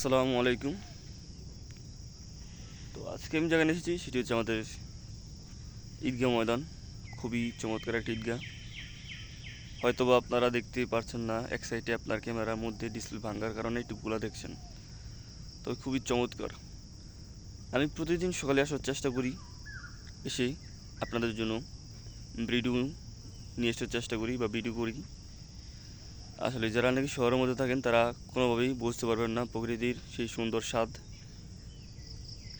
আসসালামু আলাইকুম। তো আজকে আমি যেখানে এসেছি, সেটি হচ্ছে আমাদের ঈদগাহ ময়দান। খুবই চমৎকার একটা ঈদগাহ। হয়তোবা আপনারা দেখতে পারছেন না, এক সাইডে আপনার ক্যামেরার মধ্যে ডিসপ্লে ভাঙার কারণে একটু টুকগুলো দেখছেন। তো খুবই চমৎকার। আমি প্রতিদিন সকালে আসার চেষ্টা করি, এসে আপনাদের জন্য ভিডিও নিয়ে আসার চেষ্টা করি বা ভিডিও করি। আসলে যারা নাকি শহরের মধ্যে থাকেন, তারা কোনোভাবেই বুঝতে পারবেন না প্রকৃতির সেই সুন্দর স্বাদ।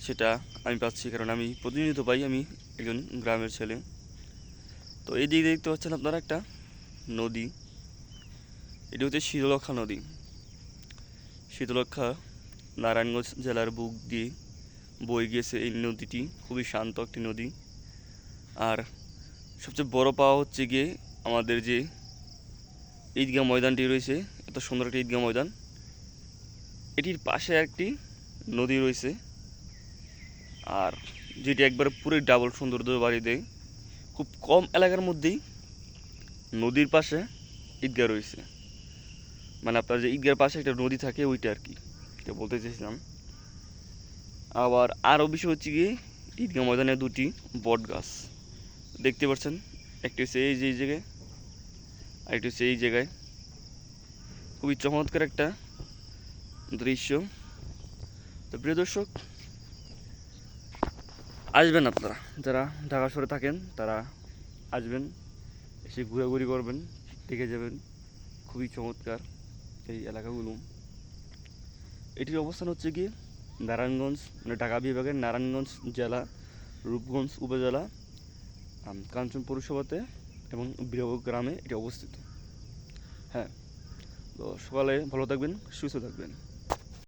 সেটা আমি পাচ্ছি কারণ আমি প্রতিনিয়ত পাই আমি একজন গ্রামের ছেলে। তো এই দিকে দেখতে পাচ্ছেন আপনারা একটা নদী। এটি হচ্ছে শীতলক্ষা নদী। শীতলক্ষা নারায়ণগঞ্জ জেলার বুক দিয়ে বয়ে গিয়েছে এই নদীটি। খুবই শান্ত একটি নদী। আর সবচেয়ে বড় পাওয়া হচ্ছে গিয়ে আমাদের যে ঈদগাহ ময়দানটি রয়েছে, এত সুন্দর একটি ঈদগাহ ময়দান। এটির পাশে একটি নদী রয়েছে, আর যেটি একবারে পুরো ডাবল সৌন্দর্য বাড়ি দেয়। খুব কম এলাকার মধ্যেই নদীর পাশে ঈদগাহ রয়েছে। মানে আপনার যে ঈদগার পাশে একটা নদী থাকে, ওইটা আর কি, এটা বলতে চেয়েছিলাম। আবার আরও বিষয় হচ্ছে গিয়ে, ঈদগাহ ময়দানে দুটি বট গাছ দেখতে পাচ্ছেন, একটি হচ্ছে এই যে, এই জায়গায় আর একটি এই জায়গায়। খুবই চমৎকার একটা দৃশ্য। তো প্রিয় দর্শক, আসবেন আপনারা। যারা ঢাকা শহরে থাকেন, তারা আসবেন, এসে ঘোরাঘুরি করবেন, দেখে যাবেন। খুবই চমৎকার এই এলাকাগুলো। এটির অবস্থান হচ্ছে কি নারায়ণগঞ্জ মানে ঢাকা বিভাগের নারায়ণগঞ্জ জেলা, রূপগঞ্জ উপজেলা কাঞ্চন পৌরসভাতে। এবং বিরহ গ্রামে এটি অবস্থিত। হ্যাঁ তো সকালে ভালো থাকবেন সুস্থ থাকবেন।